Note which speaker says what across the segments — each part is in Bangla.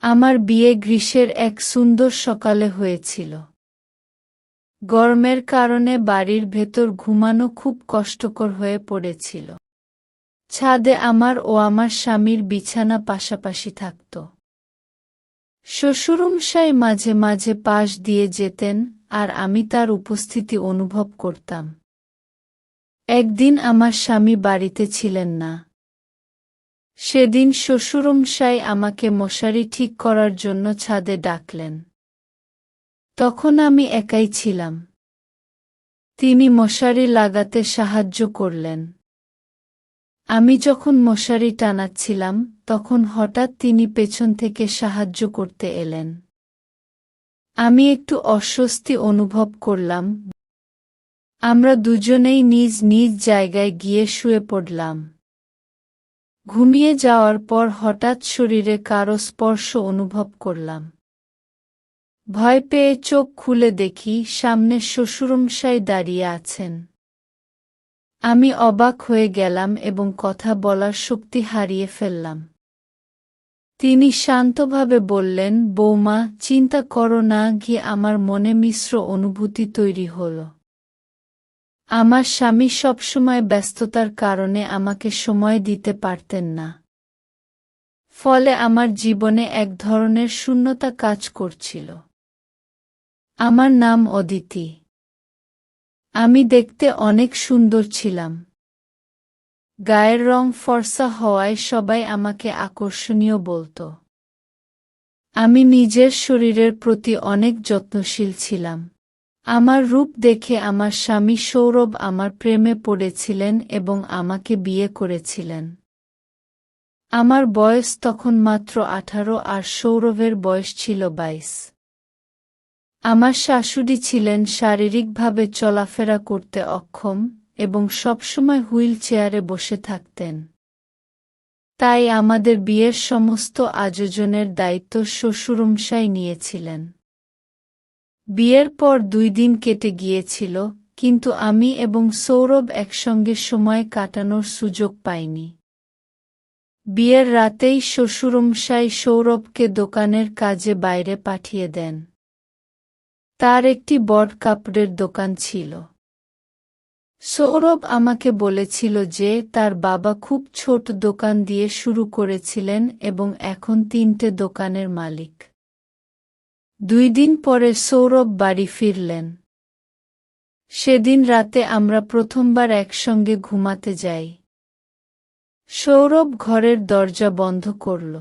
Speaker 1: আমার বিয়ে গ্রীষ্মের এক সুন্দর সকালে হয়েছিল। গরমের কারণে বাড়ির ভেতর ঘুমানো খুব কষ্টকর হয়ে পড়েছিল। ছাদে আমার ও আমার স্বামীর বিছানা পাশাপাশি থাকত। শ্বশুরমশাই মাঝে মাঝে পাশ দিয়ে যেতেন আর আমি তার উপস্থিতি অনুভব করতাম। একদিন আমার স্বামী বাড়িতে ছিলেন না। সেদিন শ্বশুরমশাই আমাকে মশারি ঠিক করার জন্য ছাদে ডাকলেন। তখন আমি একাই ছিলাম। তিনি মশারি লাগাতে সাহায্য করলেন। আমি যখন মশারি টানাচ্ছিলাম, তখন হঠাৎ তিনি পেছন থেকে সাহায্য করতে এলেন। আমি একটু অস্বস্তি অনুভব করলাম। আমরা দুজনেই নিজ নিজ জায়গায় গিয়ে শুয়ে পড়লাম। ঘুমিয়ে যাওয়ার পর হঠাৎ শরীরে কারও স্পর্শ অনুভব করলাম। ভয় পেয়ে চোখ খুলে দেখি সামনে শ্বশুরমশাই দাঁড়িয়ে আছেন। আমি অবাক হয়ে গেলাম এবং কথা বলার শক্তি হারিয়ে ফেললাম। তিনি শান্তভাবে বললেন, বৌমা, চিন্তা করো না, গিয়ে আমার মনে মিশ্র অনুভূতি তৈরি হল। আমার স্বামী সবসময় ব্যস্ততার কারণে আমাকে সময় দিতে পারতেন না। ফলে আমার জীবনে এক ধরনের শূন্যতা কাজ করছিল। আমার নাম অদিতি। আমি দেখতে অনেক সুন্দর ছিলাম। গায়ের রং ফর্সা হওয়ায় সবাই আমাকে আকর্ষণীয় বলতো। আমি নিজের শরীরের প্রতি অনেক যত্নশীল ছিলাম। আমার রূপ দেখে আমার স্বামী সৌরভ আমার প্রেমে পড়েছিলেন এবং আমাকে বিয়ে করেছিলেন। আমার বয়স তখন মাত্র আঠারো আর সৌরভের বয়স ছিল বাইশ। আমার শাশুড়ি ছিলেন শারীরিকভাবে চলাফেরা করতে অক্ষম এবং সবসময় হুইল চেয়ারে বসে থাকতেন। তাই আমাদের বিয়ের সমস্ত আয়োজনের দায়িত্ব শ্বশুরমশাই নিয়েছিলেন। বিয়ের পর দুই দিন কেটে গিয়েছিল, কিন্তু আমি এবং সৌরভ একসঙ্গে সময় কাটানোর সুযোগ পাইনি। বিয়ের রাতেই শ্বশুরমশাই সৌরভকে দোকানের কাজে বাইরে পাঠিয়ে দেন। তার একটি বট কাপড়ের দোকান ছিল। সৌরভ আমাকে বলেছিল যে তার বাবা খুব ছোট দোকান দিয়ে শুরু করেছিলেন এবং এখন তিনটে দোকানের মালিক। দুই দিন পরে সৌরভ বাড়ি ফিরলেন। সেদিন রাতে আমরা প্রথমবার একসঙ্গে ঘুমাতে যাই। সৌরভ ঘরের দরজা বন্ধ করল।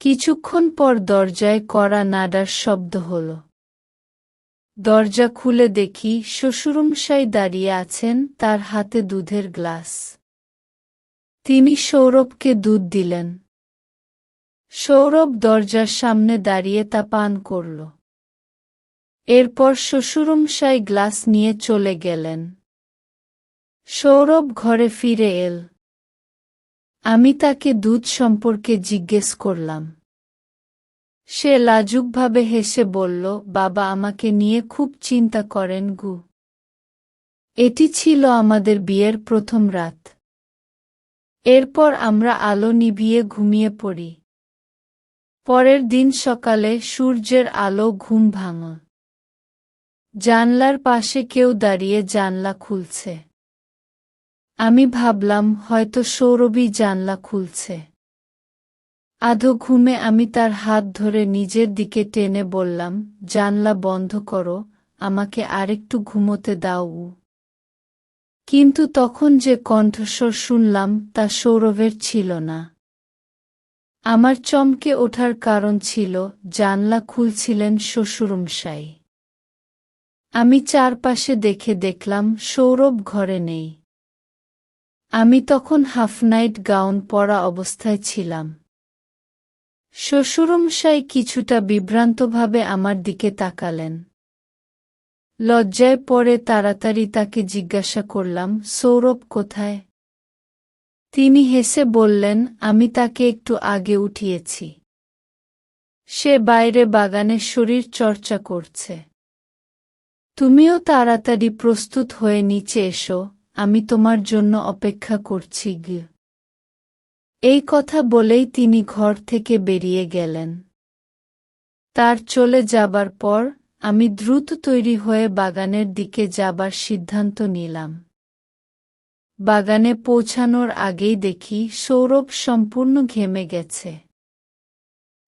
Speaker 1: কিছুক্ষণ পর দরজায় কড়া নাডার শব্দ হল। দরজা খুলে দেখি শ্বশুরমশাই দাঁড়িয়ে আছেন তার হাতে দুধের গ্লাস। তিনি সৌরভকে দুধ দিলেন। সৌরভ দরজার সামনে দাঁড়িয়ে তা পান করল। এরপর শ্বশুরমশাই গ্লাস নিয়ে চলে গেলেন। সৌরভ ঘরে ফিরে এল। আমি তাকে দুধ সম্পর্কে জিজ্ঞেস করলাম। সে লাজুকভাবে হেসে বলল, বাবা, আমাকে নিয়ে খুব চিন্তা করেন গু। এটি ছিল আমাদের বিয়ের প্রথম রাত। এরপর আমরা আলো নিভিয়ে ঘুমিয়ে পড়ি। পরের দিন সকালে সূর্যের আলো ঘুম ভাঙ। জানলার পাশে কেউ দাঁড়িয়ে জানলা খুলছে। আমি ভাবলাম, হয়তো সৌরভী জানলা খুলছে। আধো ঘুমে আমি তার হাত ধরে নিজের দিকে টেনে বললাম, জানলা বন্ধ করো, আমাকে আরেকটু ঘুমোতে দাও। কিন্তু তখন যে কণ্ঠস্বর শুনলাম তা সৌরভের ছিল না। আমার চমকে ওঠার কারণ ছিল জানলা খুলছিলেন শ্বশুরমশাই। আমি চারপাশে দেখে দেখলাম সৌরভ ঘরে নেই। আমি তখন হাফ নাইট গাউন পরা অবস্থায় ছিলাম। শ্বশুরমশাই কিছুটা বিভ্রান্তভাবে আমার দিকে তাকালেন। লজ্জায় পরে তাড়াতাড়ি তাকে জিজ্ঞাসা করলাম, সৌরভ কোথায়? তিনি হেসে বললেন, আমি তাকে একটু আগে উঠিয়েছি। সে বাইরে বাগানে শরীর চর্চা করছে। তুমিও তাড়াতাড়ি প্রস্তুত হয়ে নিচে এসো, আমি তোমার জন্য অপেক্ষা করছি, গিয়ে। এই কথা বলেই তিনি ঘর থেকে বেরিয়ে গেলেন। তার চলে যাবার পর, আমি দ্রুত তৈরি হয়ে বাগানের দিকে যাবার সিদ্ধান্ত নিলাম। বাগানে পৌঁছানোর আগেই দেখি সৌরভ সম্পূর্ণ ঘেমে গেছে।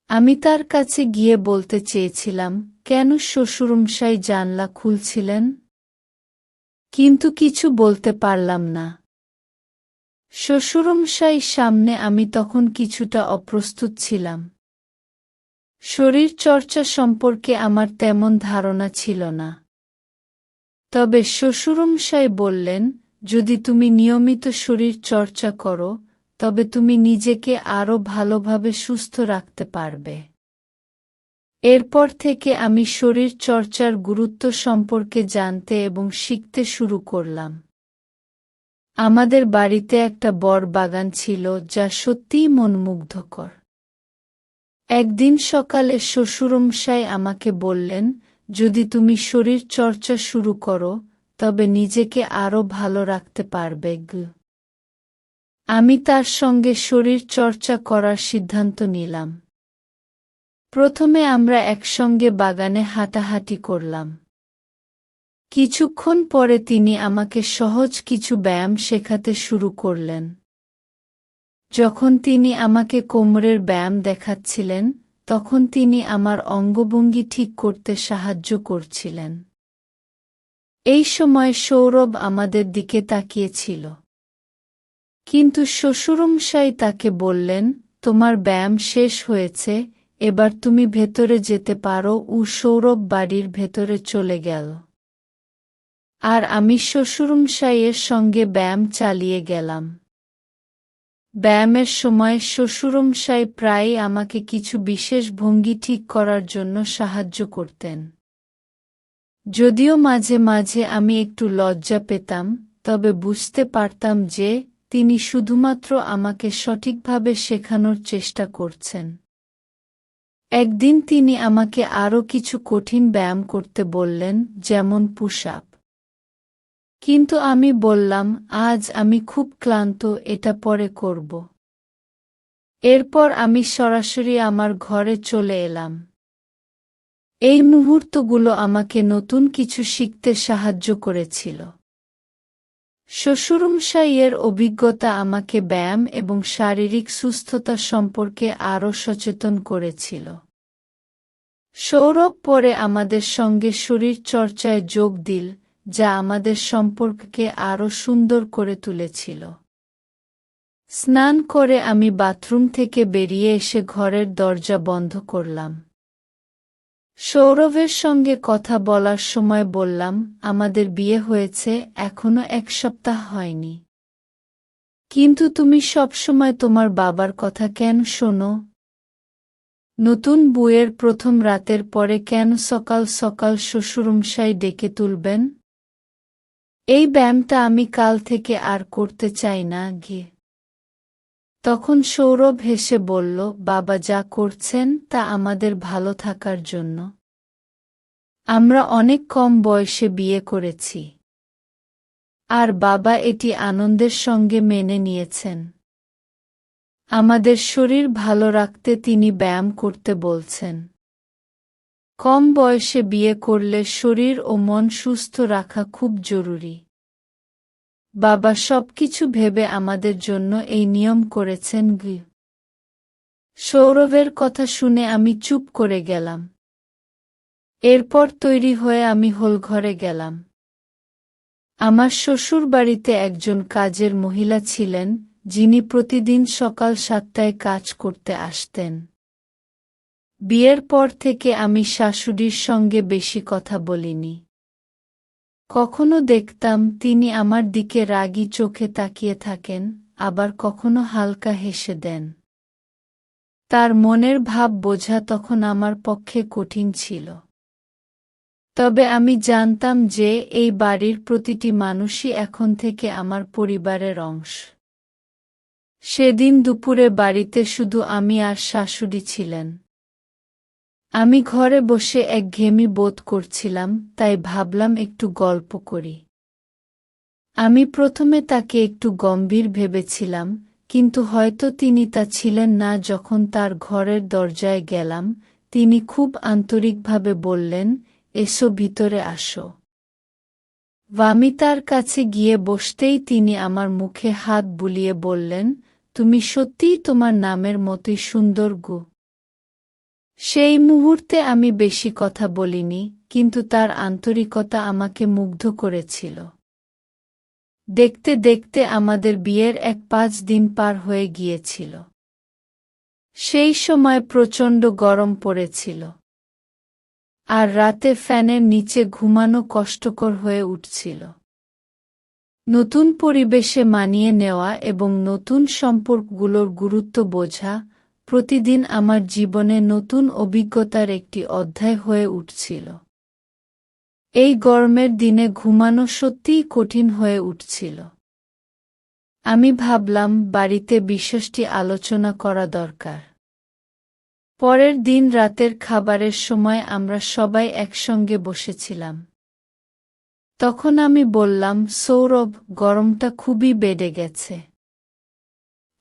Speaker 1: আমি তার কাছে গিয়ে বলতে চেয়েছিলাম, কেন শ্বশুরমশাই জানলা খুলছিলেন? কিন্তু কিছু বলতে পারলাম না। শ্বশুরমশাই সামনে আমি তখন কিছুটা অপ্রস্তুত ছিলাম। শরীর চর্চা সম্পর্কে আমার তেমন ধারণা ছিল না। তবে শ্বশুরমশাই বললেন যদি তুমি নিয়মিত শরীর চর্চা করো, তবে তুমি নিজেকে আরও ভালোভাবে সুস্থ রাখতে পারবে। এরপর থেকে আমি শরীর চর্চার গুরুত্ব সম্পর্কে জানতে এবং শিখতে শুরু করলাম। আমাদের বাড়িতে একটা বর বাগান ছিল যা সত্যিই মনমুগ্ধকর। একদিন সকালে শ্বশুরমশাই আমাকে বললেন, যদি তুমি শরীর চর্চা শুরু করো তবে নিজেকে আরও ভালো রাখতে পারবে আমি তার সঙ্গে শরীর চর্চা করার সিদ্ধান্ত নিলাম। প্রথমে আমরা একসঙ্গে বাগানে হাঁটাহাঁটি করলাম। কিছুক্ষণ পরে তিনি আমাকে সহজ কিছু ব্যায়াম শেখাতে শুরু করলেন। যখন তিনি আমাকে কোমরের ব্যায়াম দেখাচ্ছিলেন, তখন তিনি আমার অঙ্গভঙ্গি ঠিক করতে সাহায্য করছিলেন। এই সময় সৌরভ আমাদের দিকে তাকিয়েছিল। কিন্তু শ্বশুরমশাই তাকে বললেন, তোমার ব্যায়াম শেষ হয়েছে, এবার তুমি ভেতরে যেতে পারো, ও সৌরভ বাড়ির ভেতরে চলে গেল। আর আমি শ্বশুরমশাইয়ের সঙ্গে ব্যায়াম চালিয়ে গেলাম। ব্যায়ামের সময় শ্বশুরমশাই প্রায়ই আমাকে কিছু বিশেষ ভঙ্গি ঠিক করার জন্য সাহায্য করতেন। যদিও মাঝে মাঝে আমি একটু লজ্জা পেতাম, তবে বুঝতে পারতাম যে তিনি শুধুমাত্র আমাকে সঠিকভাবে শেখানোর চেষ্টা করছেন। একদিন তিনি আমাকে আরও কিছু কঠিন ব্যায়াম করতে বললেন, যেমন পুশ আপ কিন্তু আমি বললাম, আজ আমি খুব ক্লান্ত, এটা পরে করব। এরপর আমি সরাসরি আমার ঘরে চলে এলাম। এই মুহূর্তগুলো আমাকে নতুন কিছু শিখতে সাহায্য করেছিল। শ্বশুরমশাইয়ের অভিজ্ঞতা আমাকে ব্যায়াম এবং শারীরিক সুস্থতা সম্পর্কে আরও সচেতন করেছিল। সৌরভ পরে আমাদের সঙ্গে শরীর চর্চায় যোগ দিল, যা আমাদের সম্পর্ককে আরও সুন্দর করে তুলেছিল। স্নান করে আমি বাথরুম থেকে বেরিয়ে এসে ঘরের দরজা বন্ধ করলাম। সৌরভের সঙ্গে কথা বলার সময় বললাম, আমাদের বিয়ে হয়েছে, এখনও এক সপ্তাহ হয়নি। কিন্তু তুমি সবসময় তোমার বাবার কথা কেন শোনো? নতুন বইয়ের প্রথম রাতের পরে কেন সকাল সকাল শ্বশুরমশাই ডেকে তুলবেন? এই ব্যায়ামটা আমি কাল থেকে আর করতে চাই না গিয়ে তখন সৌরভ হেসে বলল, বাবা যা করছেন তা আমাদের ভালো থাকার জন্য। আমরা অনেক কম বয়সে বিয়ে করেছি। আর বাবা এটি আনন্দের সঙ্গে মেনে নিয়েছেন। আমাদের শরীর ভালো রাখতে তিনি ব্যায়াম করতে বলছেন। কম বয়সে বিয়ে করলে শরীর ও মন সুস্থ রাখা খুব জরুরি। বাবা সবকিছু ভেবে আমাদের জন্য এই নিয়ম করেছেন গি। সৌরভের কথা শুনে আমি চুপ করে গেলাম। এরপর তৈরি হয়ে আমি হোলঘরে গেলাম। আমার শ্বশুর বাড়িতে একজন কাজের মহিলা ছিলেন, যিনি প্রতিদিন সকাল সাতটায় কাজ করতে আসতেন। বিয়ের পর থেকে আমি শাশুড়ির সঙ্গে বেশি কথা বলিনি। কখনো দেখতাম তিনি আমার দিকে রাগি চোখে তাকিয়ে থাকেন, আবার কখনো হালকা হেসে দেন। তার মনের ভাব বোঝা তখন আমার পক্ষে কঠিন ছিল। তবে আমি জানতাম যে এই বাড়ির প্রতিটি মানুষই এখন থেকে আমার পরিবারের অংশ। সেদিন দুপুরে বাড়িতে শুধু আমি আর শাশুড়ি ছিলেন। আমি ঘরে বসে একঘেয়েমি বোধ করছিলাম, তাই ভাবলাম একটু গল্প করি। আমি প্রথমে তাকে একটু গম্ভীর ভেবেছিলাম, কিন্তু হয়তো তিনি তা ছিলেন না যখন তার ঘরের দরজায় গেলাম, তিনি খুব আন্তরিকভাবে বললেন, এসো ভিতরে আসো। আমি তার কাছে গিয়ে বসতেই তিনি আমার মুখে হাত বুলিয়ে বললেন, তুমি সত্যিই তোমার নামের মতোই সুন্দর গু। সেই মুহূর্তে আমি বেশি কথা বলিনি, কিন্তু তার আন্তরিকতা আমাকে মুগ্ধ করেছিল। দেখতে দেখতে আমাদের বিয়ের এক পাঁচ দিন পার হয়ে গিয়েছিল। সেই সময় প্রচণ্ড গরম পড়েছিল। আর রাতে ফ্যানের নিচে ঘুমানো কষ্টকর হয়ে উঠছিল। নতুন পরিবেশে মানিয়ে নেওয়া এবং নতুন সম্পর্কগুলোর গুরুত্ব বোঝা প্রতিদিন আমার জীবনে নতুন অভিজ্ঞতার একটি অধ্যায় হয়ে উঠছিল। এই গরমের দিনে ঘুমানো সত্যিই কঠিন হয়ে উঠছিল। আমি ভাবলাম, বাড়িতে বিষয়টি আলোচনা করা দরকার। পরের দিন রাতের খাবারের সময় আমরা সবাই একসঙ্গে বসেছিলাম। তখন আমি বললাম, সৌরভ, গরমটা খুবই বেড়ে গেছে।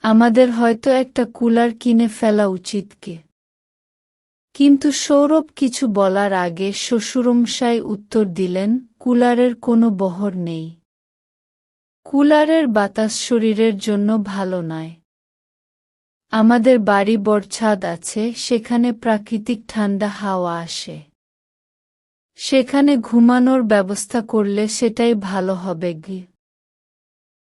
Speaker 1: আমাদের হয়তো একটা কুলার কিনে ফেলা উচিত কি কিন্তু সৌরভ কিছু বলার আগে শ্বশুরমশাই উত্তর দিলেন, কুলারের কোনো বহর নেই। কুলারের বাতাস শরীরের জন্য ভালো নয়। আমাদের বাড়ি বরছাদ আছে, সেখানে প্রাকৃতিক ঠান্ডা হাওয়া আসে। সেখানে ঘুমানোর ব্যবস্থা করলে সেটাই ভালো হবে গি